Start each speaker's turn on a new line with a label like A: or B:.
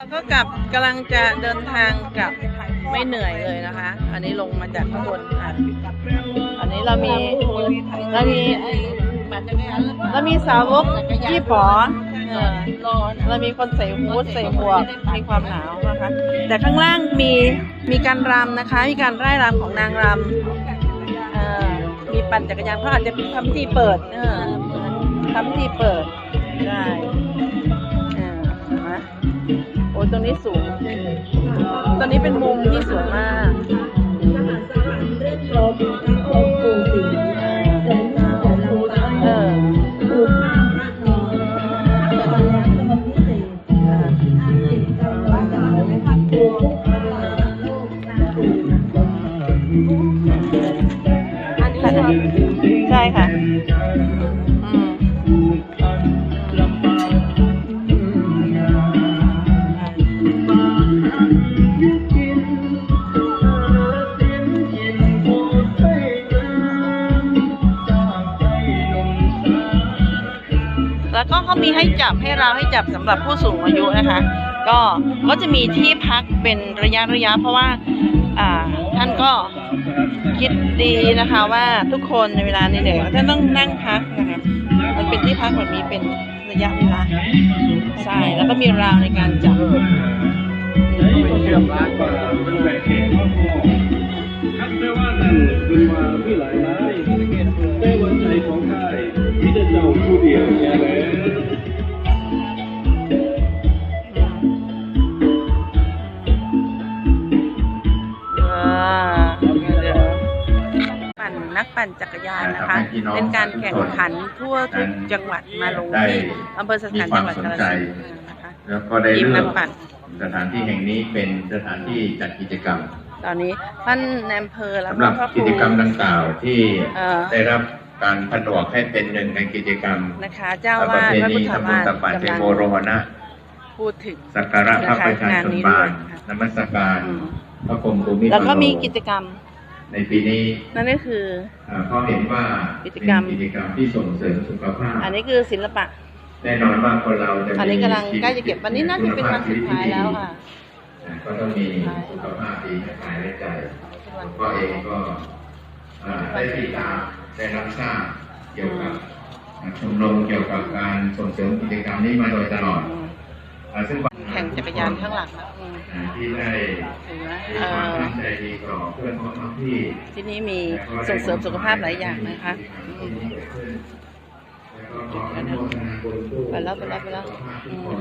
A: แล้วก็กลับกำลังจะเดินทางกลับไม่เหนื่อยเลยนะคะ อันนี้ลงมาจากข้างบนอะ อันนี้เรามีเรามีเรามีสาวกยี่ปอเออเรามีคนใส่ฮูดใส่หมวกมีความหนาวนะคะ แต่ข้างล่างมีมีการรำนะคะ มีการไร่รำของนางรำเออมีปั่นจักรยานเขาอาจจะทำพิธีเปิด เออทำพิธีเปิดได้ โอ้ยตรงนี้สูง ตอนนี้เป็นมุมที่สวยมากเออใช่ค่ะ แล้วก็เขามีให้จับให้เราให้จับสำหรับผู้สูงอายุนะคะ ก็ก็จะมีที่พักเป็นระยะระยะ เพราะว่าท่านก็คิดดีนะคะว่าทุกคนในเวลาเหนื่อยท่านต้องนั่งพักนะคะมันเป็นที่พักแบบนี้เป็นระยะเวลาใช่แล้วก็มีราวในการจับ
B: เป็นแหล่งเอกคัดไม่ว่านั่นเป็นว่ามีหลายหลายแต่วันใจของข้ายที่จะเจ้าผู้เดียว
A: ปั่นนักปั่นจักรยานนะคะ
C: ให้พี่น้อง
A: เป็นการแข่งขันทั่วทุกจังหวัดมาลงที่อำเภอสถานจังหวัดกาฬสินธุ์นะคะ
C: แล้วก็ได้
A: ทีม
C: เลื
A: นั
C: อก
A: กปั่น
C: สถานที่แห่งนี้เป็นสถานที่จัดกิจกรรม
A: ตอนนี้ท่านนายอำเภอแล้ว
C: สำห
A: ก็
C: รับ
A: ครอบค
C: กิ
A: รั
C: จ
A: ว
C: กรรมดังกล่าวที่
A: เอ่อ
C: ได้รับการผนวกให้เป็นหนึ่งในกิจกรรม
A: นะคะเจ้า
C: ประ
A: วาด
C: เพ
A: พระ
C: ณี
A: พุทธ
C: ตำบล
A: วาส
C: ตะปันเท
A: กำลัง
C: โมโรหณะ
A: พูดถึง
C: สักการะพระประชาชนบานนมัสการ
A: อืม
C: พระกรมภูมิพล
A: แล้วก็มีกิจกรรม
C: ในปีนี้
A: นั่นก็คือ
C: เอ่อเขาเห็นว่า
A: กิจกรรม
C: เป็นกิจกรรมที่ส่งเสริมสุขภาพ
A: อันนี้คือศิลปะ
C: แน่นอนว่าคนเราจะมี
A: อันนี้กำลังใกล้จะเก็บวันนี้น่าจะเป็นวันสุดท้ายแล้วค่ะ
C: ก็ต้องมีสุขภาพดีทั้งกายและใจก็เองก็เอ่อได้ติดตามได้รับทราบเกี่ยวกับชมรมเกี่ยวกับการส่งเสริมกิจกรรมนี้มาโดยตลอดเอ่อซึ่ง
A: แข่ง จักรยานข้างหลังนะอืม
C: อ่าที่ได้
A: เห็นไหม
C: มี
A: เอ่
C: ความ
A: อ
C: ตั้งใจดีต่อเพื่อนพ้องท้องที่
A: ที่นี่มีส่งเสริมสุขภาพหลายอย่างนะคะอืม
C: แล้วก็ขออนุโมทนาบุญผู้
A: ไปแล้วไปแล้วไปแล้ว
C: สุขภาพทุ
A: อื
C: กค
A: ม
C: น